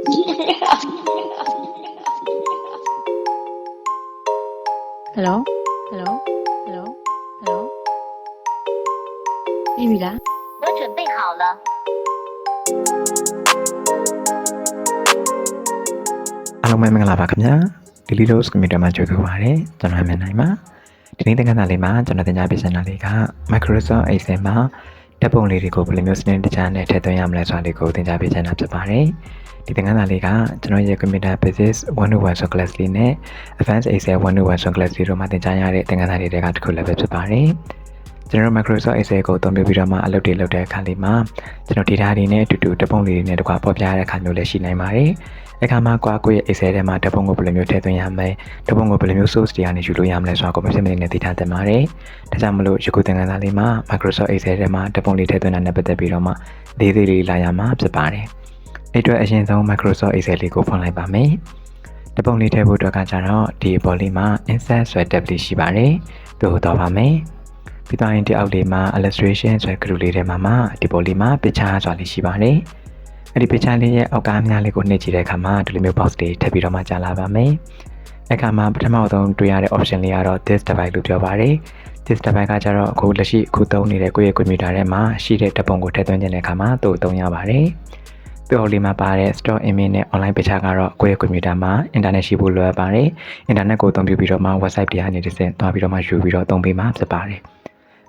ဟယ်လိုဟယ်လိုဟယ်လိုဟယ်လိုပြီးပြီလား 我准备好了。 အားလုံးပဲမင်္ဂလာပါခင်ဗျာ Daily Dose Computer မှာကြိုဆိုပါရစေကျွန်တော်မြင်နိုင်ပါဒီနေ့သင်ခန်းစာလေးမှာကျွန်တော်သင်ကြားပေးချင်တာလေးက Microsoft Excel မှာ ဓာတ်ပုံလေးတွေကိုဘယ်လိုမျိုးစနစ်တကျနဲ့ထည့်သွင်းရမလဲဆိုတာလေးကိုသင်ကြားပေးချင်တာဖြစ်ပါတယ်ဒီသင်ခန်းစာလေးကကျွန်တော်ရဲ့ Computer Basics 101 so class လေးနဲ့ Advanced Excel 101 so class လေးတို့မှာသင်ကြားရတဲ့သင်ခန်းစာလေးတွေကတစ်ခုလည်းပဲဖြစ်ပါတယ်ကျွန်တော် Microsoft Excel ကိုအသုံးပြုပြီးတော့မှအလုပ်တွေလုပ်တဲ့အခါလေးမှာကျွန်တော် data တွေနဲ့အတူတူဓာတ်ပုံလေးတွေနဲ့တကွာပေါ်ပြရတဲ့အခါမျိုးလည်းရှိနိုင်ပါတယ်။ အခါမှာကွာကိုယ့်ရဲ့ Excel ထဲမှာဓာတ်ပုံကိုဘယ်လိုမျိုးထည့်သွင်းရမလဲဓာတ်ပုံကိုဘယ်လိုမျိုး source တွေကနေယူလို့ရမလဲဆိုတာကိုမဖြစ်မနေနဲ့သိထားသင့်ပါတယ်။ဒါကြောင့်မလို့ယခုသင်ခန်းစာလေးမှာ Microsoft Excel ထဲမှာဓာတ်ပုံလေးထည့်သွင်းတာနဲ့ပတ်သက်ပြီးတော့မှလေးသေးလေးလာရမှာဖြစ်ပါတယ်။အဲ့အတွက်အရင်ဆုံး Microsoft Excel လေးကိုဖွင့်လိုက်ပါမယ်။ဓာတ်ပုံလေးထည့်ဖို့အတွက်ကကြတော့ဒီပေါ်လေးမှာ insert ဆိုတဲ့ tab လေးရှိပါတယ်။သူ့ကိုတော့ပါမယ်။ပြီးတော့ရင်ဒီအောက်လေးမှာ illustration ဆိုတဲ့ group လေးထဲမှာမှဒီပေါ်လေးမှာ picture ဆိုတာလေးရှိပါတယ်။ အဲ့ဒီ picture လေးရဲ့အောက်ကားများလေးကိုနှိပ်ကြည့်တဲ့အခါမှာဒီလိုမျိုး box တွေထပ်ပြီးတော့မှကြာလာပါမယ်။အဲ့ခါမှာပထမဆုံးတွေ့ရတဲ့ option လေးကတော့ this device လို့ပြောပါတယ်။ this device ကကြတော့အခုလက်ရှိအခုသုံးနေတဲ့ကိုယ့်ရဲ့ computer ထဲမှာရှိတဲ့ဓာတ်ပုံကိုထည့်သွင်းခြင်းတဲ့အခါမှာသူ့ကိုသုံးရပါတယ်။သူ့အောက်လေးမှာပါတဲ့ store image နဲ့ online picture ကတော့ကိုယ့်ရဲ့ computer မှာ internet ရှိဖို့လိုအပ်ပါတယ်။ internet ကိုအသုံးပြုပြီးတော့မှ website တွေကနေတစ်ဆင့်သွားပြီးတော့မှယူပြီးတော့သုံးပေးမှာဖြစ်ပါတယ်။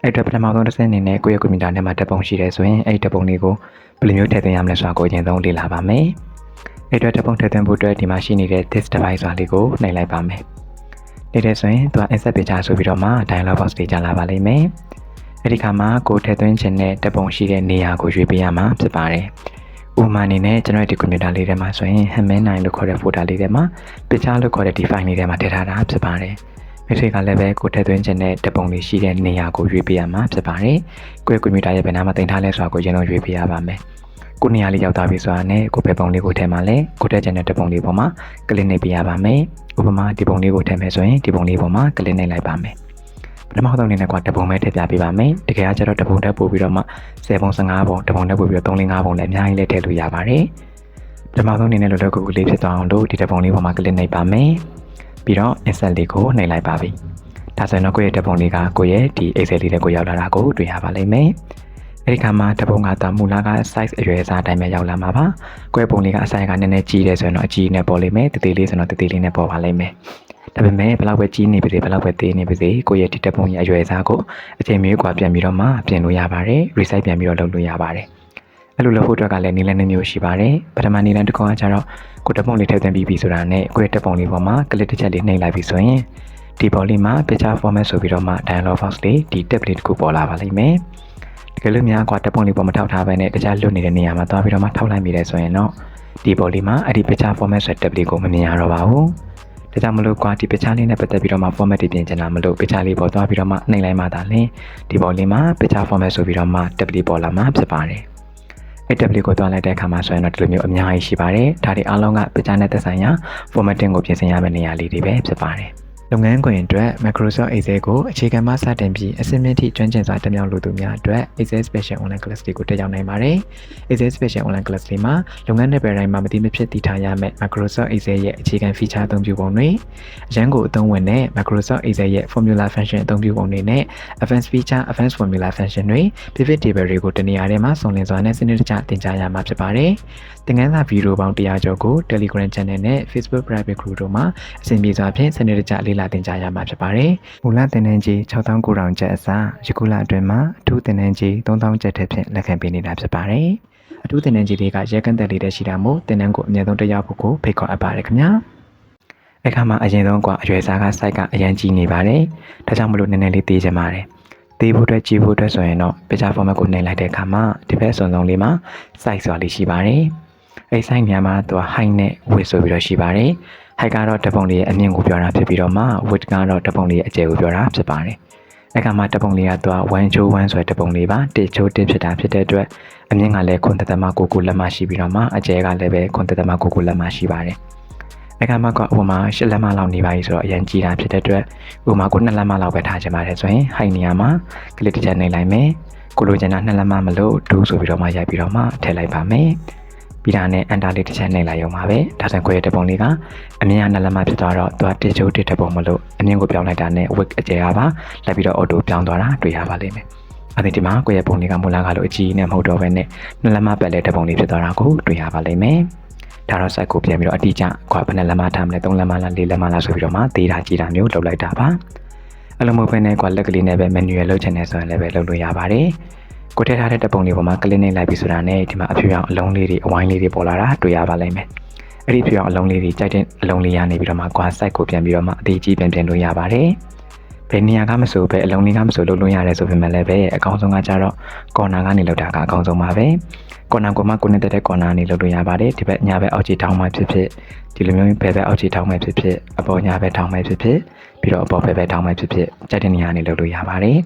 အဲ့အတွက်ပထမဆုံးတစ်ဆင့်အနေနဲ့ကိုယ့်ရဲ့ computer ထဲမှာဓာတ်ပုံရှိတယ်ဆိုရင်အဲ့ဒီဓာတ်ပုံလေးကိုဘယ်လိုမျိုးထည့်သွင်းရမလဲဆိုတာကိုအရင်ဆုံးလေ့လာပါမယ်။အဲ့အတွက်ဓာတ်ပုံထည့်သွင်းဖို့အတွက်ဒီမှာရှိနေတဲ့ this device ဆိုတာလေးကိုနှိပ်လိုက်ပါမယ်။ဒီတဲ့ဆိုရင်သူက insert picture ဆိုပြီးတော့မှ dialog box တွေကြာလာပါလိမ့်မယ်။အဲ့ဒီခါမှာကိုထည့်သွင်းခြင်းနဲ့ဓာတ်ပုံရှိတဲ့နေရာကိုရွေးပေးရမှာဖြစ်ပါတယ်။ဥပမာအနေနဲ့ကျွန်တော်ဒီ computer လေးထဲမှာဆိုရင် Hamman9 လို့ခေါ်တဲ့ folder လေးထဲမှာ picture လို့ခေါ်တဲ့ဒီ file လေးထဲမှာထည့်ထားတာဖြစ်ပါတယ်။ မိတ်ဆွေကလည်းပဲကိုထည့်သွင်းခြင်းနဲ့ဓာတ်ပုံလေးရှိတဲ့နေရာကိုရွေးပေးရမှာဖြစ်ပါတယ်။ကိုယ့် computer ရဲ့ဘယ်နားမှာတင်ထားလဲဆိုတာကိုရင်းလုံးရွေးပေးရပါမယ်။ကိုနေရာလေးရောက်သွားပြီဆိုတာနဲ့ကိုပဲပုံလေးကိုထည့်မှလဲကိုထည့်ခြင်းတဲ့ဓာတ်ပုံလေးပေါ်မှာကလစ်နှိပ်ပေးရပါမယ်။ဥပမာဒီပုံလေးကိုထည့်မယ်ဆိုရင်ဒီပုံလေးပေါ်မှာကလစ်နှိပ်လိုက်ပါမယ်။ပထမဆုံးအနေနဲ့ကဓာတ်ပုံပဲထည့်ပြပေးပါမယ်။တကယ်ကကျတော့ဓာတ်ပုံတက်ပို့ပြီးတော့မှ10ပုံ15ပုံဓာတ်ပုံတက်ပို့ပြီးတော့3 5ပုံလည်းအများကြီးလည်းထည့်လို့ရပါတယ်။ပထမဆုံးအနေနဲ့လောလောကူကူလေးဖြစ်သွားအောင်လို့ဒီဓာတ်ပုံလေးပေါ်မှာကလစ်နှိပ်ပါမယ်။ ပြီးတော့ insert လေးကိုနှိပ်လိုက်ပါပြီ။ဒါဆိုရင်တော့ကိုယ့်ရဲ့ဓာတ်ပုံလေးကကိုယ့်ရဲ့ဒီ excel လေးနဲ့ကိုရောက်လာတာကိုတွေ့ရပါလိမ့်မယ်။အဲဒီခါမှာဓာတ်ပုံကတော့မူလက size အရွယ်အစားအတိုင်းပဲရောက်လာမှာပါ။ကိုယ့်ပုံလေးကအဆိုင်ကနည်းနည်းကြီးတယ်ဆိုရင်တော့အကြီးနဲ့ပေါ်လိမ့်မယ်။တသေးလေးဆိုတော့တသေးလေးနဲ့ပေါ်ပါလိမ့်မယ်။ဒါပေမဲ့ဘလောက်ပဲကြီးနေပါစေဘလောက်ပဲသေးနေပါစေကိုယ့်ရဲ့ဒီဓာတ်ပုံရဲ့အရွယ်အစားကိုအချိန်မီကွာပြန်ပြီးတော့မှပြင်လို့ရပါတယ်။ resize ပြန်ပြီးတော့လုပ်လို့ရပါတယ်။ အဲ့လိုလုပ်ဖို့အတွက်ကလည်းနည်းလမ်းနှမျိုးရှိပါတယ်။ပထမနည်းလမ်းတစ်ခုကကျတော့ကိုယ်ဓာတ်ပုံလေးထည့်သွင်းပြီးပြီဆိုတာနဲ့ကိုယ့်ရဲ့ဓာတ်ပုံလေးပေါ်မှာ click တစ်ချက်လေးနှိပ်လိုက်ပြီဆိုရင်ဒီပေါ်လေးမှာ picture format ဆိုပြီးတော့မှ dialog box လေးဒီ tab လေးတစ်ခုပေါ်လာပါလိမ့်မယ်။တကယ်လို့များကွာဓာတ်ပုံလေးပေါ်မထောက်ထားဘဲနဲ့တခြားလွတ်နေတဲ့နေရာမှာသွားပြီးတော့မှထောက်လိုက်မိတယ်ဆိုရင်တော့ဒီပေါ်လေးမှာအဲ့ဒီ picture format ဆိုတဲ့ tab လေးကိုမမြင်ရတော့ပါဘူး။ဒါကြောင့်မလို့ကွာဒီ picture လေးနဲ့ပတ်သက်ပြီးတော့မှ format တွေပြင်ချင်တာမလို့ picture လေးပေါ်သွားပြီးတော့မှနှိပ်လိုက်မှသာလျှင်ဒီပေါ်လေးမှာ picture format ဆိုပြီးတော့မှ tab လေးပေါ်လာမှာဖြစ်ပါတယ်။ အဲ့ tab လေးကိုတွားလိုက်တဲ့အခါမှာဆိုရင်တော့ဒီလိုမျိုးအများကြီးရှိပါတယ်။ဒါတွေအားလုံးက picture နဲ့သက်ဆိုင်ရာ formatting ကိုပြင်ဆင်ရမယ့်နေရာလေးတွေပဲဖြစ်ပါတယ်။ လုပ်ငန်းခွင်အတွက် Microsoft Excel ကိုအခြေခံမှစတင်ပြီးအဆင့်မြင့်ထိကျွမ်းကျင်စွာတက်မြောက်လိုသူများအတွက် Excel Special Online Class တွေကိုတက်ရောက်နိုင်ပါတယ်။ Excel Special Online Class တွေမှာလုပ်ငန်းနယ်ပယ်တိုင်းမှာမတိမဖြစ်တည်ထားရမယ့် Microsoft Excel ရဲ့အခြေခံ feature အသုံးပြုပုံတွေအရန်ကိုအသုံးဝင်တဲ့ Microsoft Excel ရဲ့ formula function အသုံးပြုပုံတွေနဲ့ advanced feature advanced formula function တွေ pivot table တွေကိုတနေရာထဲမှာစုံလင်စွာနဲ့စနစ်တကျသင်ကြားရမှာဖြစ်ပါတယ်။သင်ခန်းစာဗီဒီယိုပေါင်း100ကျော်ကို Telegram Channel နဲ့ Facebook Private Group တို့မှာအစီအပြေစွာဖြင့်စနစ်တကျလေ့လာသင်ကြားရမှာဖြစ်ပါတယ်။မူလသင်တန်းကြီး6900ကျပ်အစားယခုလအတွင်းမှာအထူးသင်တန်းကြီး3000ကျပ်ထက်ဖြင့်လက်ခံပေးနေတာဖြစ်ပါတယ်။အထူးသင်တန်းကြီးတွေကရဲကန့်တက်လေးတဲ့ရှိတာမို့သင်တန်းကိုအမြဲတမ်းတက်ရောက်ဖို့ကိုဖိတ်ခေါ်အပ်ပါတယ်ခင်ဗျာ။အခါမှာအရင်ဆုံးကအရွယ်စားက site ကအရန်ကြီးနေပါတယ်။ဒါကြောင့်မလို့နည်းနည်းလေးသိချင်ပါတယ်။သိဖို့အတွက်ကြည့်ဖို့အတွက်ဆိုရင်တော့ picture format ကိုနှိပ်လိုက်တဲ့အခါမှာဒီဘက်စုံစုံလေးမှာ size ဆိုတာလေးရှိပါတယ်။အဲဒီ size နေရာမှာသူက height နဲ့ width ဆိုပြီးတော့ရှိပါတယ်။ height ကတော့ဓာတ်ပုံလေးရဲ့အမြင့်ကိုပြောတာဖြစ်ပြီးတော့မှ width ကတော့ဓာတ်ပုံလေးရဲ့အကျယ်ကိုပြောတာဖြစ်ပါတယ်။အခါမှာဓာတ်ပုံလေးကသူက1ချိုး1ဆိုတဲ့ဓာတ်ပုံလေးပါ1ချိုး1ဖြစ်တာဖြစ်တဲ့အတွက်အမြင့်ကလည်းခွန်သက်သက်မကိုကိုလက်မရှိပြီးတော့မှအကျယ်ကလည်းပဲခွန်သက်သက်မကိုကိုလက်မရှိပါတယ်။အခါမှာကဥပမာ10လက်မလောက်နေပါပြီဆိုတော့အရင်ကြီးတာဖြစ်တဲ့အတွက်ဥပမာကို2လက်မလောက်ပဲထားချင်ပါတယ်ဆိုရင် height နေရာမှာ click တစ်ချက်နှိပ်လိုက်မယ်ကိုလိုချင်တာ2လက်မမလို့2ဆိုပြီးတော့မှရိုက်ပြီးတော့မှထည့်လိုက်ပါမယ် ပြီးတာနဲ့ enter လေးတစ်ချက်နှိပ်လိုက်ရုံပါပဲဒါဆိုရင်ကိုယ့်ရဲ့ဓပုံလေးကအမြင်အနှလက်မဖြစ်သွားတော့သူကတစ်ချိုးတစ်ဓပုံမလို့အမြင်ကိုပြောင်းလိုက်တာနဲ့ wig အကျယ်အားပါလိုက်ပြီးတော့ auto ပြောင်းသွားတာတွေ့ရပါလိမ့်မယ်အဲ့ဒီဒီမှာကိုယ့်ရဲ့ပုံလေးကမူလကလို့အကြီးနဲ့မဟုတ်တော့ဘဲနဲ့နှလက်မပက်လဲဓပုံလေးဖြစ်သွားတာကိုတွေ့ရပါလိမ့်မယ်ဒါတော့ site ကိုပြန်ပြီးတော့အတိအကျခွာဘယ်နဲ့လက်မထားမလဲ၃လက်မလား၄လက်မလားဆိုပြီးတော့မှသေးတာကြီးတာမျိုးလုပ်လိုက်တာပါအဲ့လိုမဟုတ်ဘဲနဲ့ကွာလက်ကလေးနဲ့ပဲ manual လုပ်ချင်တယ်ဆိုရင်လည်းပဲလုပ်လို့ရပါတယ် ကိုထည့်ထားတဲ့တပ်ပုံလေးပေါ်မှာကလစ်နဲ့လိုက်ပြီးဆိုတာနဲ့ဒီမှာအဖြူရောင်အလုံးလေးတွေအဝိုင်းလေးတွေပေါ်လာတာတွေ့ရပါလိမ့်မယ်အဲ့ဒီဖြူရောင်အလုံးလေးတွေကြိုက်တဲ့အလုံးလေးရနေပြီးတော့မှကွာ site ကိုပြန်ပြီးတော့မှအသေးကြီးပြန်ပြန်လို့ရပါတယ်ဘယ်နေရာကမဆိုပဲအလုံးလေးကမဆိုလုပ်လို့ရတယ်ဆိုပေမဲ့လည်းပဲအကောင်းဆုံးကကြတော့ corner ကနေလောက်တာကအကောင်းဆုံးပါပဲ corner ကိုမှကိုနေတဲ့တဲ့ corner နေလောက်လို့ရပါတယ်ဒီဘက်ညာဘက်အောက်ခြေထောင်းမှဖြစ်ဖြစ်ဒီလိုမျိုးဘယ်ဘက်အောက်ခြေထောင်းမှဖြစ်ဖြစ်အပေါ်ညာဘက်ထောင်းမှဖြစ်ဖြစ်ပြီးတော့အပေါ်ဘက်ဘက်ထောင်းမှဖြစ်ဖြစ်ကြိုက်တဲ့နေရာနေလောက်လို့ရပါတယ်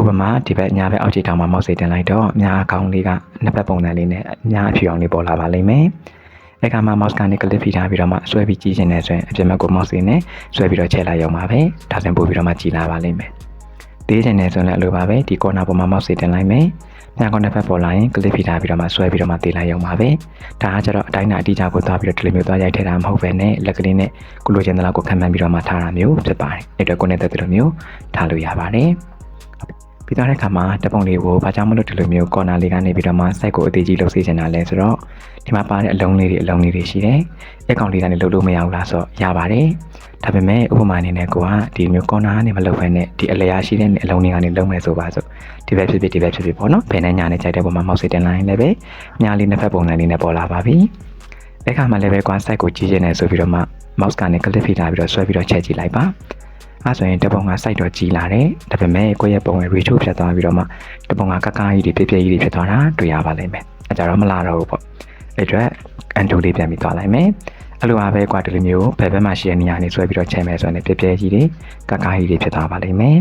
ဥပမာဒီဘက်ညာဘက်အောက်ခြေထောင်းမှာမောက်စိတင်လိုက်တော့ညာအကောင်လေးကနှစ်ဘက်ပုံစံလေးနဲ့ညာအဖြူအောင်လေးပေါ်လာပါလိမ့်မယ်အဲ့ကမှ mouse ကနေ click ဖိထားပြီးတော့မှဆွဲပြီးကြီးချင်တယ်ဆိုရင်အပြင်ဘက်ကို mouse နဲ့ဆွဲပြီးတော့ချဲလိုက်ရုံပါပဲဒါဆိုရင်ပို့ပြီးတော့မှကြီးလာပါလိမ့်မယ်သေးချင်တယ်ဆိုရင်လည်းအလိုပါပဲဒီ corner ပေါ်မှာ mouse တင်လိုက်မယ်ညာကောတစ်ဖက်ပေါ်လာရင် click ဖိထားပြီးတော့မှဆွဲပြီးတော့မှတေးလိုက်ရုံပါပဲဒါကကျတော့အတိုင်းအတာအတိအကျကိုသွားပြီးတော့ဒီလိုမျိုးသွားရိုက်ထည့်တာမဟုတ်ပဲနဲ့လက်ကလေးနဲ့ကိုလိုချင်တဲ့လောက်ကိုခံမှန်းပြီးတော့မှထားတာမျိုးဖြစ်ပါတယ်အဲ့တော့ကိုနဲ့တဲ့ဒီလိုမျိုးထားလို့ရပါတယ် ပြီးတော့တဲ့အခါမှာတပုံလေးကိုဘာကြောင့်မလို့ဒီလိုမျိုး corner လေးကနေပြီးတော့မှ site ကိုအသေးကြီးလုပ်စေချင်တာလဲဆိုတော့ဒီမှာပါတဲ့အလုံးလေးတွေအလုံးလေးတွေရှိတယ်။အကောင့်လေးကနေလုပ်လို့မရဘူးလားဆိုတော့ရပါတယ်။ဒါပေမဲ့ဥပမာအနေနဲ့ကိုကဒီမျိုး corner ကနေမလုပ်ဘဲနဲ့ဒီအလျာရှိတဲ့အလုံးလေးကနေလုပ်မယ်ဆိုပါစို့ဒီဘက်ဖြစ်ဖြစ်ဒီဘက်ဖြစ်ဖြစ်ပေါ့နော်။ဘယ်နဲ့ညာနဲ့ကြိုက်တဲ့ပုံမှာမောက်စိတင်လိုက်ရင်လည်းပဲညာလေးနှစ်ဖက်ပုံစံလေးနဲ့ပေါ်လာပါပြီ။အဲ့ခါမှလည်းပဲကွာ site ကိုကြီးကျင်းနေဆိုပြီးတော့မှ mouse ကနေ click ဖိထားပြီးတော့ဆွဲပြီးတော့ချက်ကြည့်လိုက်ပါ။ အဲဆိုရင်တပုံက site တော့ကြီးလာတယ်ဒါပေမဲ့ကိုယ့်ရဲ့ပုံရဲ့ ratio ဖြတ်သွားပြီးတော့မှတပုံကကကားကြီးတွေပြည့်ပြည့်ကြီးတွေဖြစ်သွားတာတွေ့ရပါလိမ့်မယ်အဲကြတော့မလာတော့ဘူးပေါ့အဲ့အတွက် undo လေးပြန်ပြီးသွားလိုက်မယ်အဲ့လိုအားပဲကွာဒီလိုမျိုးဘယ်ဘက်မှာရှိတဲ့နေရာနေဆွဲပြီးတော့ချိန်မယ်ဆိုရင်ပြည့်ပြည့်ကြီးတွေကကားကြီးတွေဖြစ်သွားပါလိမ့်မယ်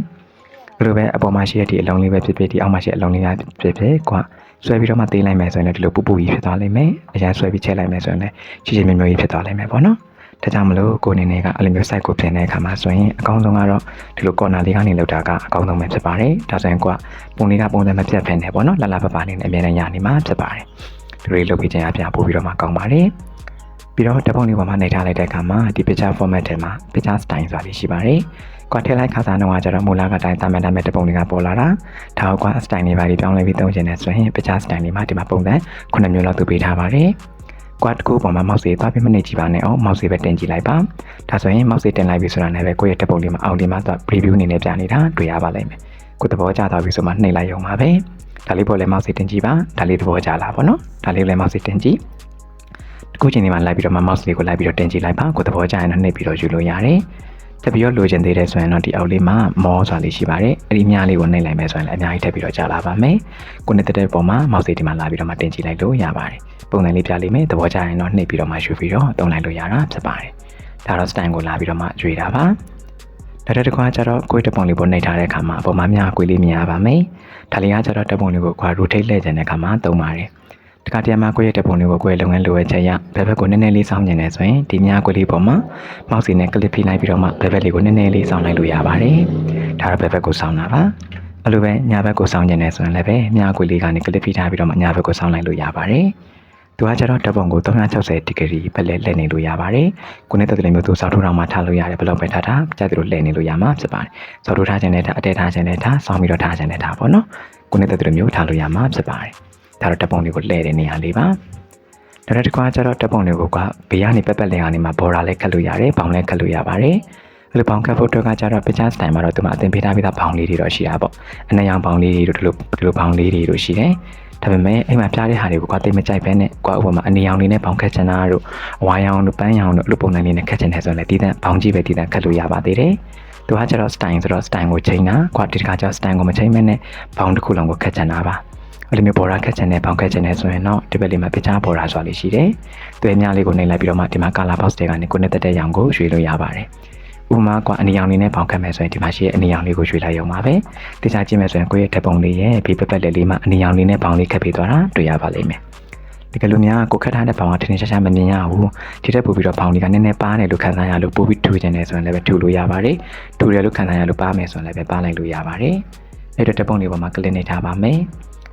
အဲ့လိုပဲအပေါ်မှာရှိတဲ့ဒီအလုံးလေးပဲဖြစ်ဖြစ်ဒီအောက်မှာရှိတဲ့အလုံးလေးပဲဖြစ်ဖြစ်ကွာဆွဲပြီးတော့မှသေးလိုက်မယ်ဆိုရင်လည်းဒီလိုပူပူကြီးဖြစ်သွားလိမ့်မယ်အရင်ဆွဲပြီးချက်လိုက်မယ်ဆိုရင်လည်းချီချီမြမြကြီးဖြစ်သွားလိမ့်မယ်ပေါ့နော် ဒါကြောင့်မလို့ကိုအနေနဲ့ကအဲ့လိုမျိုး site ကိုပြင်တဲ့အခါမှာဆိုရင်အကောင်းဆုံးကတော့ဒီလို corner လေးကနေလောက်တာကအကောင်းဆုံးပဲဖြစ်ပါတယ်ဒါဆိုရင်ကိုကပုံလေးကပုံစံမပြတ်ဖက်နေပေါ့နော်လာလာပပလေးနဲ့အများနဲ့ရနေမှာဖြစ်ပါတယ်ဒီလိုလုပ်ပြီးခြင်းအပြပို့ပြီးတော့မှကောင်းပါတယ်ပြီးတော့ဓာတ်ပုံလေးပေါ်မှာနှိပ်ထားလိုက်တဲ့အခါမှာဒီ picture format ထဲမှာ picture style ဆိုတာလေးရှိပါတယ်ကွာထည့်လိုက်ခါစားတော့ကျတော့မူလကတိုင်းတာမန်တာမဲ့တပုံလေးကပေါ်လာတာဒါကွာ style လေးပါပြီးပြောင်းလဲပြီးသုံးချင်တယ်ဆိုရင် picture style လေးမှာဒီမှာပုံစံ9မျိုးလောက်သူပေးထားပါတယ် ကွာတကူပေါ်မှာမောက်စေသွားပြီးမနေကြည့်ပါနဲ့အောင်မောက်စေပဲတင်ကြည့်လိုက်ပါဒါဆိုရင်မောက်စေတင်လိုက်ပြီဆိုတာနဲ့ပဲကိုယ့်ရဲ့တက်ပုံလေးမှာအောက်လေးမှာသွား preview အနေနဲ့ပြနေတာတွေ့ရပါလိမ့်မယ်ကိုသဘောကျသွားပြီဆိုမှနှိပ်လိုက်ရုံပါပဲဒါလေးပေါ်လည်းမောက်စေတင်ကြည့်ပါဒါလေးသဘောကျလာပါတော့ဒါလေးလည်းမောက်စေတင်ကြည့်အခုချိန်ဒီမှာလိုက်ပြီးတော့ mouse လေးကိုလိုက်ပြီးတော့တင်ကြည့်လိုက်ပါကိုသဘောကျရင်တော့နှိပ်ပြီးတော့ယူလို့ရတယ် တပြီးတော့လိုချင်သေးတယ်ဆိုရင်တော့ဒီအောက်လေးမှာမောဆိုတာလေးရှိပါတယ်အဲ့ဒီမြားလေးကိုနှိပ်လိုက်မယ်ဆိုရင်လည်းအများကြီးထပ်ပြီးတော့ကြာလာပါမယ်ကိုနဲ့တက်တဲ့ပုံမှာ mouse လေးဒီမှာလာပြီးတော့မှတင်ကြည့်လိုက်လို့ရပါတယ်ပုံစံလေးပြလိမ့်မယ်သဘောကျရင်တော့နှိပ်ပြီးတော့မှယူပြီးတော့တုံးလိုက်လို့ရတာဖြစ်ပါတယ်ဒါတော့ style ကိုလာပြီးတော့မှရွေတာပါဒါတစ်ခွာကျတော့ကိုယ်တပုံလေးပေါ်နှိပ်ထားတဲ့အခါမှာအပေါ်မှာမြားကိုယ်လေးမြင်ရပါမယ်ဒါလေးကကျတော့တပုံလေးကိုခွာ rotate လှည့်ခြင်းတဲ့အခါမှာသုံးပါတယ် တခါတည်းမှာကိုယ့်ရဲ့တပုံလေးကိုကိုယ့်ရဲ့လုပ်ငန်းလိုအပ်ချက်ရဘယ်ဘက်ကိုနည်းနည်းလေးစောင့်နေတယ်ဆိုရင်ဒီမြားကိုယ်လေးပေါ်မှာမောက်စီနဲ့ကလစ်ဖိလိုက်ပြီးတော့မှဘယ်ဘက်လေးကိုနည်းနည်းလေးစောင့်လိုက်လို့ရပါတယ်ဒါတော့ဘယ်ဘက်ကိုစောင့်တာပါအဲ့လိုပဲညာဘက်ကိုစောင့်နေတယ်ဆိုရင်လည်းပဲမြားကိုယ်လေးကနေကလစ်ဖိထားပြီးတော့မှညာဘက်ကိုစောင့်လိုက်လို့ရပါတယ်သူကကျတော့တပ်ပုံကို360ဒီဂရီပဲလဲလှည့်နေလို့ရပါတယ်။ကိုနဲ့တက်တယ်မျိုးသူစောက်ထိုးတောင်မှထားလို့ရတယ်ဘယ်လောက်ပဲထားထားကြိုက်တယ်လို့လှည့်နေလို့ရမှာဖြစ်ပါတယ်။စောက်ထိုးထားခြင်းနဲ့ထားအတဲထားခြင်းနဲ့ထားစောင်းပြီးတော့ထားခြင်းနဲ့ထားပေါ့နော်။ကိုနဲ့တက်တယ်မျိုးထားလို့ရမှာဖြစ်ပါတယ်။ ဒါတော့တပ်ပုံလေးကိုလှည့်တဲ့နေရာလေးပါ။ဒါတစ်ခါကျတော့တပ်ပုံလေးကိုကဘေးကနေပက်ပက်လေးကနေမှဘော်ဒါလေးခတ်လို့ရတယ်ဘောင်လေးခတ်လို့ရပါတယ်။အဲ့လိုဘောင်ကတ်ဖို့အတွက်ကကျတော့ picture style မှာတော့သူမှအသင်ပေးထားပြီးသားဘောင်လေးတွေတော့ရှိတာပေါ့။အနက်ရောင်ဘောင်လေးတွေတို့ဒီလိုဒီလိုဘောင်လေးတွေတို့ရှိတယ်။ဒါပေမဲ့အိမ်မှာပြတဲ့ဟာတွေကိုကွာတိတ်မကြိုက်ပဲနဲ့ကွာဥပမာအနေရောင်လေးနဲ့ဘောင်ခတ်ချင်တာတို့အဝါရောင်တို့ပန်းရောင်တို့အဲ့လိုပုံစံလေးနဲ့ခတ်ချင်တယ်ဆိုရင်လည်းတည်တဲ့ဘောင်ကြီးပဲတည်တဲ့ခတ်လို့ရပါသေးတယ်။သူကကျတော့ style ဆိုတော့ style ကိုချိန်တာကွာဒီတစ်ခါကျတော့ style ကိုမချိန်မဲနဲ့ဘောင်တစ်ခုလုံးကိုခတ်ချင်တာပါ။ အဲ့လိုမျိုးဘော်ဒါခက်ချင်တဲ့ဘောင်ခက်ချင်တဲ့ဆိုရင်တော့ဒီဘက်လေးမှာပစ်ချဘော်ဒါဆိုတာလေးရှိတယ်။သူရဲ့မြားလေးကိုနှိပ်လိုက်ပြီးတော့မှဒီမှာ color box တွေကနေကိုနဲ့တက်တဲ့ရောင်ကိုရွေးလို့ရပါတယ်။ဥပမာကွာအနေရောင်လေးနဲ့ပေါင်ခတ်မယ်ဆိုရင်ဒီမှာရှိတဲ့အနေရောင်လေးကိုရွှေ့လိုက်ရုံပါပဲတခြားကြည့်မယ်ဆိုရင်ကိုယ့်ရဲ့ဓာတ်ပုံလေးရဲ့ဘေးပက်ပက်လေးလေးမှာအနေရောင်လေးနဲ့ပေါင်လေးခတ်ပေးသွားတာတွေ့ရပါလိမ့်မယ်ဒီကလူများကိုခတ်ထားတဲ့ပေါင်ကထင်ထင်ရှားရှားမမြင်ရဘူးဒီထက်ပိုပြီးတော့ပေါင်လေးကနည်းနည်းပါးတယ်လို့ခံစားရလို့ပိုပြီးထူကျင်တယ်ဆိုရင်လည်းပဲထူလို့ရပါတယ်ထူတယ်လို့ခံစားရလို့ပါမယ်ဆိုရင်လည်းပဲပါလိုက်လို့ရပါတယ်အဲ့တော့ဓာတ်ပုံလေးပေါ်မှာကလစ်နေထားပါမယ်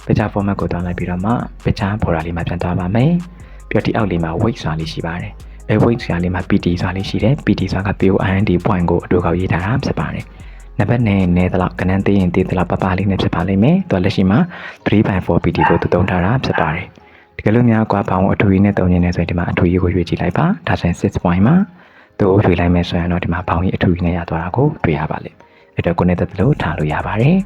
picture format ကိုတွန်းလိုက်ပြီးတော့မှ picture border လေးမှာပြန်သွားပါမယ်ပြီးတော့ဒီအောက်လေးမှာ weight ဆိုတာလေးရှိပါတယ်အဲ weight ဆိုတာလေးမှာ PT ဆိုတာလေးရှိတယ် PT ဆိုတာက POIND point ကိုအတူကောက်ရေးထားတာဖြစ်ပါတယ်နံပါတ်နဲ့နဲသလောက်ကနန်းသေးရင်သေးသလောက်ပပလေးနဲ့ဖြစ်ပါလိမ့်မယ်သူကလက်ရှိမှာ3.4 PT ကိုသူသုံးထားတာဖြစ်ပါတယ်တကယ်လို့များကွာဘောင်အထူကြီးနဲ့တုံနေနေဆိုရင်ဒီမှာအထူကြီးကိုရွေးကြည့်လိုက်ပါဒါဆိုရင်6 point မှာသူ့ကိုရွေးလိုက်မယ်ဆိုရင်တော့ဒီမှာဘောင်ကြီးအထူကြီးနဲ့ရသွားတာကိုတွေ့ရပါလိမ့်မယ်အဲ့တော့ကိုယ်နဲ့တက်လို့ထားလို့ရပါတယ်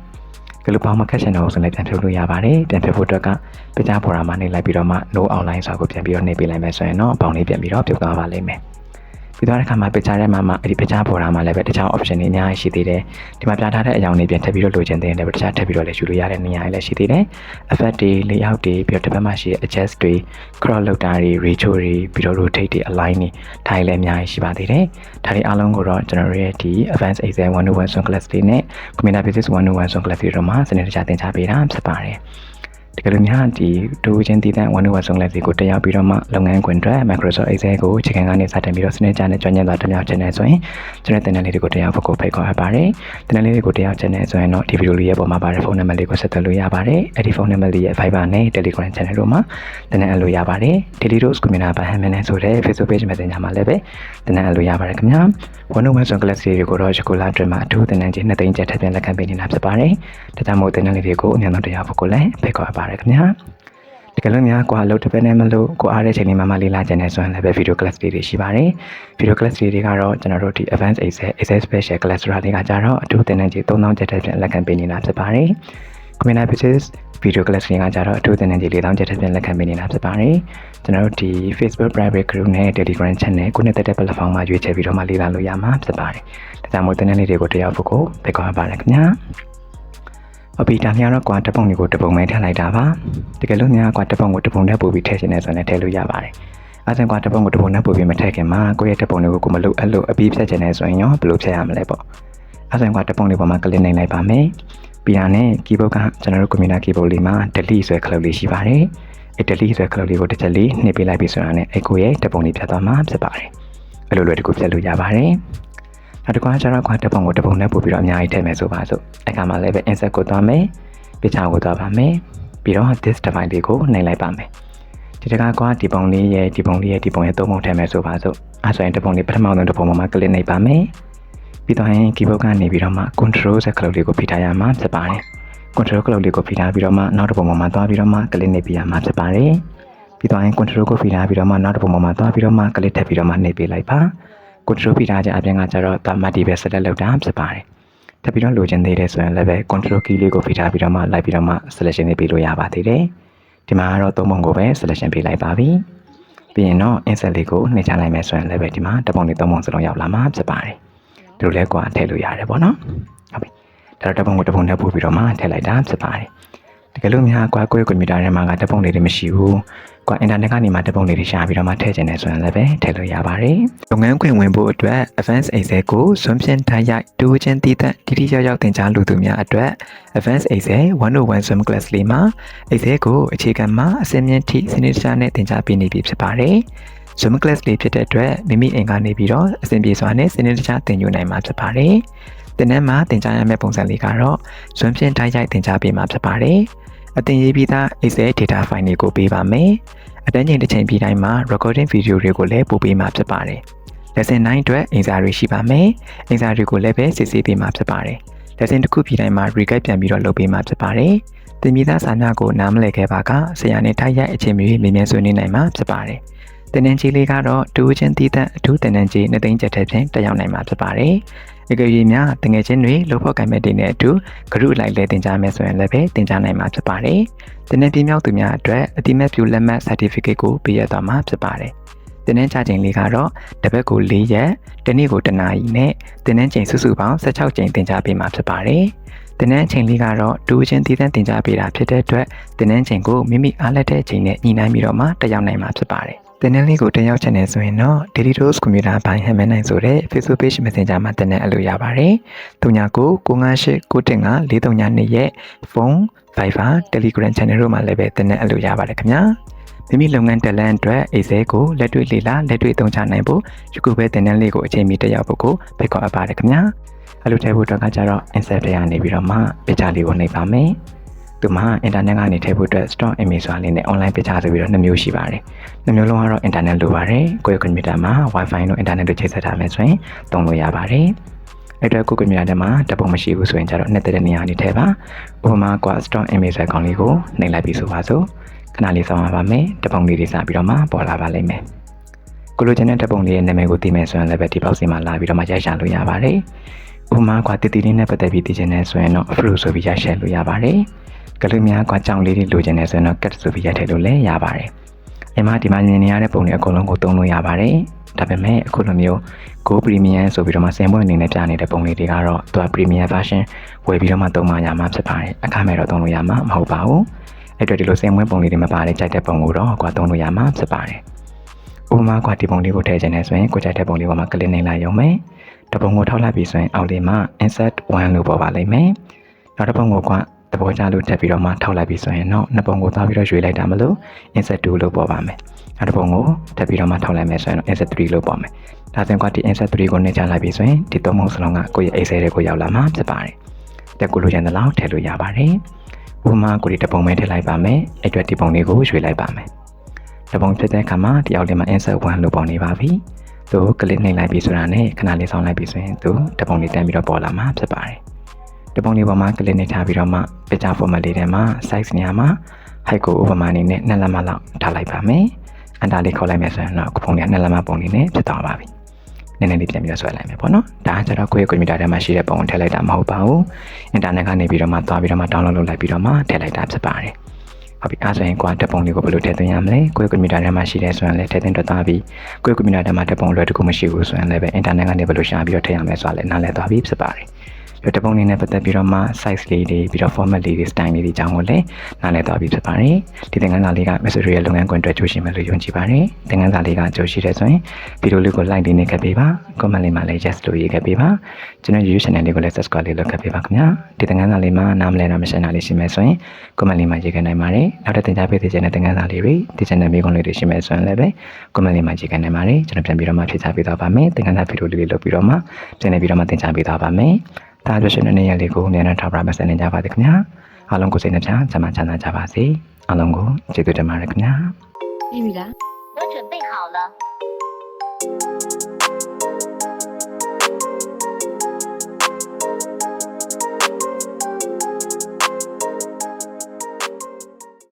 ကလေးပေါင်းမခက်ချင်တော့ဆိုလည်းပြန်ဖြုတ်လို့ရပါတယ်ပြန်ဖြုတ်ဖို့အတွက်ကပကြားဖော်ရာမှာနေလိုက်ပြီးတော့မှ no online ဆိုကိုပြန်ပြီးတော့နေပေးလိုက်မယ်ဆိုရင်တော့ဘောင်လေးပြန်ပြီးတော့ပြုတ်သွားပါလိမ့်မယ် ပြီးတော့တဲ့ခါမှာပကြားထဲမှာမှအဲ့ဒီပကြားဖော်ရာမှာလည်းပဲတခြား option တွေအများကြီးရှိသေးတယ်ဒီမှာပြထားတဲ့အကြောင်းတွေပြန်ထပ်ပြီးတော့လိုချင်တဲ့လည်းပဲတခြားထပ်ပြီးတော့လည်းယူလို့ရတဲ့နေရာတွေလည်းရှိသေးတယ် effect တွေ layout တွေပြီးတော့တစ်ဖက်မှာရှိတဲ့ adjust တွေ crop လောက်တာတွေ ratio တွေပြီးတော့ rotate တွေ align တွေဒါတွေလည်းအများကြီးရှိပါသေးတယ်ဒါတွေအားလုံးကိုတော့ကျွန်တော်တို့ရဲ့ဒီ advanced excel 101 son class တွေနဲ့ computer basics 101 son class တွေတော့မှာစနစ်တကျသင်ကြားပေးတာဖြစ်ပါတယ် တကယ်လို့များဒီဒူချင်းတည်တဲ့101 son class တွေကိုတက်ရောက်ပြီးတော့မှလုပ်ငန်းခွင်အတွက် Microsoft Excel ကိုအခြေခံကနေစတင်ပြီးတော့စနစ်ကျနဲ့ကျွမ်းကျင်စွာတက်ရောက်ခြင်းနဲ့ဆိုရင်ကျွန်တော်တင်တဲ့လေးတွေကိုတက်ရောက်ဖို့ကိုဖိတ်ခေါ်အပ်ပါတယ်တင်တဲ့လေးတွေကိုတက်ရောက်ခြင်းနဲ့ဆိုရင်တော့ဒီဗီဒီယိုလေးရဲ့ပေါ်မှာပါတဲ့ဖုန်းနံပါတ်လေးကိုဆက်သွယ်လို့ရပါတယ်အဲ့ဒီဖုန်းနံပါတ်လေးရဲ့ Viber နဲ့ Telegram channel တို့မှာတင်တဲ့အပ်လို့ရပါတယ် Daily Dose Community ဘာဟမ်မန်နဲ့ဆိုတဲ့ Facebook page Messenger မှာလည်းပဲတင်တဲ့အပ်လို့ရပါတယ်ခင်ဗျာ101 son class တွေကိုတော့ရှကိုလာအတွင်းမှာအထူးတင်တဲ့ချင်းနှစ်သိန်းကျက်ထပ်ပြန်လက်ခံပေးနေတာဖြစ်ပါတယ်ဒါကြောင့်မို့တင်တဲ့လေးတွေကိုအများဆုံးတက်ရောက်ဖို့ကိုလည်းဖိတ်ခေါ်အပ်ပါတယ်ခင်ဗျာတကယ်လို့များကိုအလုပ်တစ်ပတ်နဲ့မလို့ကိုအားတဲ့ချိန်လေးမှမလေးလာကြနေဆိုရင်လည်းပဲ video class တွေရှိပါတယ် video class တွေကတော့ကျွန်တော်တို့ဒီ advanced excel excel special class ဆိုတာတွေကကြတော့အထူးသင်တန်းကြီး3000ကျပ်တဲ့ပြန်လက်ခံပေးနေတာဖြစ်ပါတယ် community pages video class တွေကကြတော့အထူးသင်တန်းကြီး4000ကျပ်တဲ့ပြန်လက်ခံပေးနေတာဖြစ်ပါတယ်ကျွန်တော်တို့ဒီ Facebook private group နဲ့ Telegram channel ကိုနဲ့တက်တဲ့ platform မှာရွေးချယ်ပြီးတော့မှလေ့လာလို့ရမှာဖြစ်ပါတယ်ဒါကြောင့်မို့သင်တန်းလေးတွေကိုတရားဖို့ကိုဖိတ်ခေါ်ပါတယ်ခင်ဗျာ အပီတာများတော့ကွာတပုံတွေကိုတပုံမဲထည့်လိုက်တာပါတကယ်လို့များကွာတပုံကိုတပုံနဲ့ပို့ပြီးထည့်ရှင်နေဆိုရင်လည်းထည့်လို့ရပါတယ်အဲဒါကွာတပုံကိုတပုံနဲ့ပို့ပြီးမထည့်ခင်မှာကိုယ့်ရဲ့တပုံတွေကိုကိုမလို့အဲ့လိုအပီးဖြတ်ချင်နေဆိုရင်ရောဘယ်လိုဖြတ်ရမလဲပေါ့အဲဒါကွာတပုံလေးပေါ်မှာကလစ်နေလိုက်ပါမယ်ပြီးတာနဲ့ keyboard ကကျွန်တော်တို့ computer keyboard လေးမှာ delete ဆိုတဲ့ခလုတ်လေးရှိပါတယ်အဲ delete ဆိုတဲ့ခလုတ်လေးကိုတစ်ချက်လေးနှိပ်ပေးလိုက်ပြီးဆိုတာနဲ့အဲ့ကိုရဲ့တပုံလေးဖြတ်သွားမှာဖြစ်ပါတယ်အဲ့လိုလွယ်တကူဖြတ်လို့ရပါတယ် နောက်တစ်ခါကျတော့ခွာတပုံကိုတပုံနဲ့ပို့ပြီးတော့အများကြီးထည့်မယ်ဆိုပါစို့အဲ့ကမှလည်းပဲ insert ကိုသွားမယ်ပြချကိုသွားပါမယ်ပြီးတော့ this device လေးကိုနှိပ်လိုက်ပါမယ်ဒီတကားကွာဒီပုံလေးရဲ့ဒီပုံလေးရဲ့ဒီပုံရဲ့သုံးပုံထည့်မယ်ဆိုပါစို့အဲဆိုရင်ဒီပုံလေးပထမဆုံးဒီပုံပေါ်မှာ click နှိပ်ပါမယ်ပြီးတော့ရင် keyboard ကနေပြီးတော့မှ control ဆက်ခလုတ်လေးကိုဖိထားရမှာဖြစ်ပါတယ် control ခလုတ်လေးကိုဖိထားပြီးတော့မှနောက်တစ်ပုံပေါ်မှာသွားပြီးတော့မှ click နှိပ်ပြရမှာဖြစ်ပါတယ်ပြီးတော့ရင် control ကိုဖိထားပြီးတော့မှနောက်တစ်ပုံပေါ်မှာသွားပြီးတော့မှ click ထပ်ပြီးတော့မှနှိပ်ပေးလိုက်ပါ control ဖိထားခြင်းအပြင်ကကျတော့တာမတ်တီပဲ select လုပ်တာဖြစ်ပါတယ်ထပ်ပြီးတော့လိုချင်သေးတယ်ဆိုရင်လည်းပဲ control key လေးကိုဖိထားပြီးတော့မှလိုက်ပြီးတော့မှ selection လေးပေးလို့ရပါသေးတယ်ဒီမှာကတော့သုံးပုံကိုပဲ selection ပေးလိုက်ပါပြီပြီးရင်တော့ insert လေးကိုနှိပ်ချလိုက်မယ်ဆိုရင်လည်းပဲဒီမှာတပုံလေးသုံးပုံစလုံးရောက်လာမှာဖြစ်ပါတယ်ဒီလိုလဲကွာထည့်လို့ရတယ်ပေါ့နော်ဟုတ်ပြီဒါတော့တပုံကိုတပုံနဲ့ပို့ပြီးတော့မှထည့်လိုက်တာဖြစ်ပါတယ်တကယ်လို့များကွာကိုယ့်ရဲ့ကွန်ပျူတာထဲမှာကတပုံလေးတွေမရှိဘူး ကွာအင်တာနက်ကနေမှတပုံလေးတွေရှာပြီးတော့မှထည့်ချင်တယ်ဆိုရင်လည်းပဲထည့်လို့ရပါတယ်လုပ်ငန်းခွင်ဝင်ဖို့အတွက် Advanced Excel ကိုစွန့်ဖြင့်ထားရိုက်တူချင်းတည်တဲ့တိတိကျကျသင်ကြားလူသူများအတွက် Advanced Excel 101 Swim Class လေးမှာ Excel ကိုအခြေခံမှာအစင်းမြင့်ထိစနစ်တကျနဲ့သင်ကြားပေးနေပြီဖြစ်ပါတယ်။ Zoom class လေးဖြစ်တဲ့အတွက်မိမိအိမ်ကနေပြီးတော့အဆင်ပြေစွာနဲ့စနစ်တကျသင်ယူနိုင်မှာဖြစ်ပါတယ်။သင်တန်းမှာသင်ကြားရမယ့်ပုံစံလေးကတော့ Zoom ဖြင့်တိုက်ရိုက်သင်ကြားပေးမှာဖြစ်ပါတယ်။ အသင်ရေးပြီးသား Excel data file တွေကိုပေးပါမယ်။အတန်းချိန်တစ်ချိန်ပြီးတိုင်းမှာ recording video တွေကိုလည်းပို့ပေးမှာဖြစ်ပါတယ်။ lesson 9အတွက်အင်စာတွေရှိပါမယ်။အင်စာတွေကိုလည်းပဲစစ်ဆေးပေးမှာဖြစ်ပါတယ်။ lesson တစ်ခုပြီးတိုင်းမှာ recap ပြန်ပြီးတော့လုပ်ပေးမှာဖြစ်ပါတယ်။သင်မိသားစာများကိုနားမလည်ခဲ့ပါကဆရာနဲ့တိုက်ရိုက်အချိန်မီမြင်မြန်ဆွေးနွေးနိုင်မှာဖြစ်ပါတယ်။ တင်နန်းကြီးလေးကတော့တူချင်းတည်တဲ့အထူးတင်နန်းကြီးနှစ်သိန်းကျပ်တဲ့ဖြင့်တက်ရောက်နိုင်မှာဖြစ်ပါတယ်။အကယ်၍များတငယ်ချင်းတွေလှုပ်ဖို့ကံမဲ့တင်တဲ့အတူဂရုလိုက်လဲတင်ကြမယ်ဆိုရင်လည်းပဲတင်ကြနိုင်မှာဖြစ်ပါတယ်။တင်နန်းပြင်းမြောက်သူများအတွက်အတိမတ်ပြုလက်မှတ် certificate ကိုပေးရသွားမှာဖြစ်ပါတယ်။တင်နန်းချချိန်လေးကတော့တစ်ပတ်ကို၄ရက်၊တစ်နေ့ကိုတစ်နာရီနဲ့တင်နန်းချိန်စုစုပေါင်း16ချိန်တင်ကြပေးမှာဖြစ်ပါတယ်။တင်နန်းချိန်လေးကတော့တူချင်းတည်တဲ့တင်ကြပေးတာဖြစ်တဲ့အတွက်တင်နန်းချိန်ကိုမိမိအားလက်တဲ့အချိန်နဲ့ညှိနှိုင်းပြီးတော့မှတက်ရောက်နိုင်မှာဖြစ်ပါတယ်။ တင်နန်းလေးကိုတက်ရောက်ချင်တယ်ဆိုရင်တော့ Daily Dose Computer ဘိုင်းဟမ်မန်နိုင်ဆိုတဲ့ Facebook Page Messenger မှာတင်တဲ့အလို့ရပါတယ်။တုညာကို958 9တင်က432ရဲ့ဖုန်း Viber Telegram Channel တို့မှာလည်းပဲတင်တဲ့အလို့ရပါတယ်ခင်ဗျာ။မိမိလုပ်ငန်းတက်လန့်အတွက် Excel ကိုလက်တွေ့လေ့လာလက်တွေ့သုံးချနိုင်ဖို့ယခုပဲတင်နန်းလေးကိုအချိန်မီတက်ရောက်ဖို့ကိုဖိတ်ခေါ်အပ်ပါတယ်ခင်ဗျာ။အဲ့လိုထည့်ဖို့အတွက်ကကျတော့ insert ထဲကနေပြီးတော့မှ picture လေးကိုနှိပ်ပါမယ်။ သူမှာအင်တာနက်ကနေထည့်ဖို့အတွက် stock image ဆိုတာလေးနဲ့ online picture ဆိုပြီးတော့နှစ်မျိုးရှိပါတယ်။နှစ်မျိုးလုံးကတော့ internet လိုပါတယ်။ကိုယ့်ရဲ့ computer မှာ wifi တို့ internet တို့ချိတ်ဆက်ထားမယ်ဆိုရင်သုံးလို့ရပါတယ်။အဲ့တော့ကိုယ့် computer ထဲမှာဓာတ်ပုံမရှိဘူးဆိုရင်ကျတော့နှစ်သက်တဲ့နေရာနေထည့်ပါ။ဥပမာကွာ stock image ဆိုတဲ့ကောင်လေးကိုနှိပ်လိုက်ပြီးဆိုပါစို့။ခဏလေးစောင့်ရပါမယ်။ဓာတ်ပုံလေးတွေစပြီးတော့မှပေါ်လာပါလိမ့်မယ်။ကိုလိုချင်တဲ့ဓာတ်ပုံလေးရဲ့နာမည်ကိုသိမယ်ဆိုရင်လည်းပဲဒီ box မှာလာပြီးတော့မှရိုက်ရှာလို့ရပါတယ်။ဥပမာကွာတည်တည်လေးနဲ့ပတ်သက်ပြီးသိချင်တယ်ဆိုရင်တော့ fruit ဆိုပြီးရိုက်ရှယ်လို့ရပါတယ်။ ကလေးများကွာကြောင်လေးတွေလိုချင်တယ်ဆိုရင်တော့ cat ဆိုပြီးရိုက်ထည့်လို့လည်းရပါတယ်။အမဒီမှာမြင်နေရတဲ့ပုံတွေအကုန်လုံးကိုသုံးလို့ရပါတယ်။ဒါပေမဲ့အခုလိုမျိုး Go Premium ဆိုပြီးတော့မှစင်ပွဲအနေနဲ့ပြနေတဲ့ပုံလေးတွေကတော့သူက Premium version ဝယ်ပြီးတော့မှသုံးမှရမှာဖြစ်ပါတယ်။အခမဲ့တော့သုံးလို့ရမှာမဟုတ်ပါဘူး။အဲ့တော့ဒီလိုစင်ပွဲပုံလေးတွေမပါတဲ့ကြိုက်တဲ့ပုံကိုတော့ကွာသုံးလို့ရမှာဖြစ်ပါတယ်။ဥပမာကွာဒီပုံလေးကိုထည့်ချင်တယ်ဆိုရင်ကိုကြိုက်တဲ့ပုံလေးပေါ်မှာကလစ်နေလိုက်ရုံပဲ။တပုံကိုထောက်လိုက်ပြီးဆိုရင်အောက်လေးမှာ insert 1လို့ပေါ်ပါလိမ့်မယ်။နောက်တစ်ပုံကိုကွာ သဘောကျလို့တက်ပြီးတော့မှထောက်လိုက်ပြီးဆိုရင်တော့နှစ်ပုံကိုသွားပြီးတော့ရွေလိုက်တာမလို့ insert 2လို့ပေါ်ပါမယ်။နောက်တစ်ပုံကိုတက်ပြီးတော့မှထောက်လိုက်မယ်ဆိုရင်တော့ insert 3လို့ပေါ်မယ်။ဒါဆိုရင်ကွာဒီ insert 3ကိုနှိပ်ချလိုက်ပြီးဆိုရင်ဒီသုံးပုံစလုံးကကိုယ့်ရဲ့ Excel တွေကိုရောက်လာမှာဖြစ်ပါတယ်။တက်ကိုလိုချင်တဲ့လောက်ထည့်လို့ရပါတယ်။ဥပမာကိုဒီတစ်ပုံပဲထည့်လိုက်ပါမယ်။အဲ့အတွက်ဒီပုံလေးကိုရွေလိုက်ပါမယ်။တစ်ပုံဖြစ်တဲ့အခါမှာဒီအောက်လေးမှာ insert 1လို့ပေါ်နေပါပြီ။သူကလစ်နှိပ်လိုက်ပြီးဆိုတာနဲ့ခဏလေးဆောင်းလိုက်ပြီးဆိုရင်သူတစ်ပုံလေးတန်းပြီးတော့ပေါ်လာမှာဖြစ်ပါတယ်။ တစ်ပုံလေးပေါ်မှာကလစ်နှိပ်ထားပြီးတော့မှ picture format လေးထဲမှာ size နေရာမှာ height ကိုဥပမာအနေနဲ့နှစ်လက်မလောက်ထားလိုက်ပါမယ်။အန်တာလေးခေါ်လိုက်မယ်ဆိုရင်တော့ခုပုံလေးနှစ်လက်မပုံလေးနဲ့ဖြစ်သွားပါပြီ။နည်းနည်းလေးပြန်ပြီးတော့ဆွဲလိုက်မယ်ပေါ့နော်။ဒါကကျတော့ကိုယ့်ရဲ့ကွန်ပျူတာထဲမှာရှိတဲ့ပုံကိုထည့်လိုက်တာမဟုတ်ပါဘူး။အင်တာနက်ကနေပြီးတော့မှသွားပြီးတော့မှ download လုပ်လိုက်ပြီးတော့မှထည့်လိုက်တာဖြစ်ပါတယ်။ဟုတ်ပြီအဲဆိုရင်ကိုယ်ကတက်ပုံလေးကိုဘယ်လိုထည့်သွင်းရမလဲကိုယ့်ရဲ့ကွန်ပျူတာထဲမှာရှိတဲ့ဆိုရင်လည်းထည့်သွင်းတော့သွားပြီးကိုယ့်ရဲ့ကွန်ပျူတာထဲမှာတက်ပုံလွယ်တကူမရှိဘူးဆိုရင်လည်းပဲအင်တာနက်ကနေဘယ်လိုရှာပြီးတော့ထည့်ရမလဲဆိုတာလည်းနားလည်သွားပြီဖြစ်ပါတယ်။ ဒီတက်ပုံလေးနဲ့ပတ်သက်ပြီးတော့မှ size လေးတွေပြီးတော့ format လေးတွေ style လေးတွေအကြောင်းကိုလည်းနားလည်သွားပြီဖြစ်ပါတယ်။ဒီသင်ခန်းစာလေးက Message ရဲ့လုပ်ငန်းခွင်အတွက်ကြိုးရှိမယ်လို့ယုံကြည်ပါတယ်။သင်ခန်းစာလေးကကြိုးရှိတဲ့ဆိုရင်ဗီဒီယိုလေးကို like လေးနဲ့ခဲ့ပေးပါ။ comment လေးမှာလည်း yes လို့ရေးခဲ့ပေးပါ။ကျွန်တော် YouTube channel လေးကိုလည်း subscribe လေးလုပ်ခဲ့ပေးပါခင်ဗျာ။ဒီသင်ခန်းစာလေးမှာနားမလည်တာမရှင်းတာလေးရှိမယ်ဆိုရင် comment လေးမှာရေးခဲ့နိုင်ပါတယ်။နောက်ထပ်သင်ကြားပေးသေးတဲ့သင်ခန်းစာလေးတွေဒီ channel မိခွန်းလေးတွေရှိမယ်ဆိုရင်လည်းပဲ comment လေးမှာရေးခဲ့နိုင်ပါတယ်။ကျွန်တော်ပြန်ပြီးတော့မှဖြေချပေးသွားပါမယ်။သင်ခန်းစာဗီဒီယိုလေးတွေလုပ်ပြီးတော့မှပြန်နေပြီးတော့မှသင်ကြားပေးသွားပါမယ်။ ဒါကြရှင်တဲ့နေရာလေးကိုနေရာထောက်ပြမစနေကြပါသေးခင်ဗျာ။အားလုံးကိုစိတ်နှပြချမ်းသာချမ်းသာကြပါစေ။အားလုံးကိုကျေးဇူးတင်ပါတယ်ခင်ဗျာ။ ပြီးပြီလား 都准备好了。